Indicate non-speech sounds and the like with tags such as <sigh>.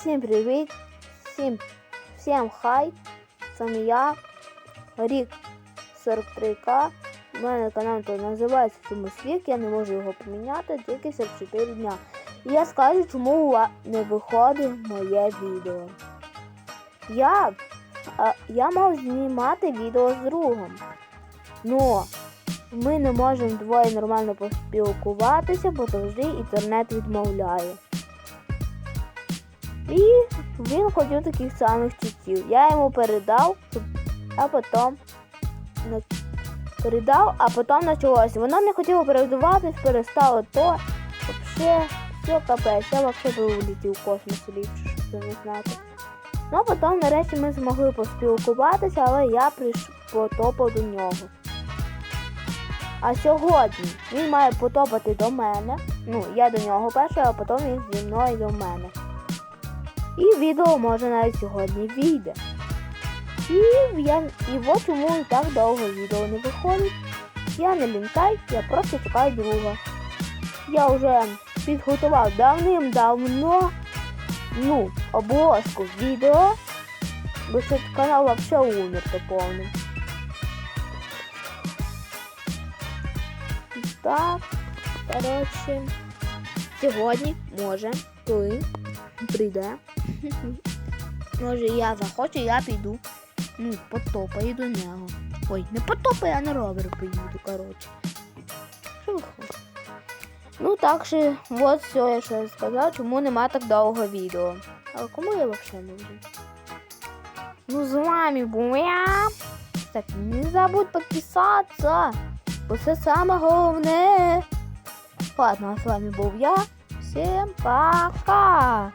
Всім привіт! Всім, всім хай! Це я, Рік 43К. У мене канал то називається Чомусь я не можу його поміняти тільки 44 дня. І я скажу, чому не виходить моє відео. Я, я мав знімати відео з другом. Но ми не можемо двоє нормально поспілкуватися, бо завжди інтернет відмовляє. І він хотів таких самих чутів. Я йому передав, а потім передав, а потім почалося. Воно не хотіло передаватись, перестало то. Вообще, все капець, я вообще би улетів в космос ліпше, щоб це не знати. Ну, потім нарешті ми змогли поспілкуватися, але я прийш... потопав до нього. А сьогодні він має потопати до мене. Ну, я до нього перший, а потім він зі мною до мене. І відео може навіть сьогодні вийде. І я і от чому так довго відео не виходить. Я не лінтай, я просто чекаю друга. Я вже підготував давним-давно ну, обложку відео, бо цей канал взагалі умер повним. Так, коротше, сьогодні може, коли прийде. <laughs> Може я захочу, я піду. Ну, потопаю до нього. Ой, не потопаю, а на ровер поїду, коротше. Ну так що, от все, я сказав, чому нема так довго відео. А кому я взагалі нужен? Ну, з вами був я. Так, не забудь підписатися. Бо це саме головне. Ладно, а з вами був я. Всім пока!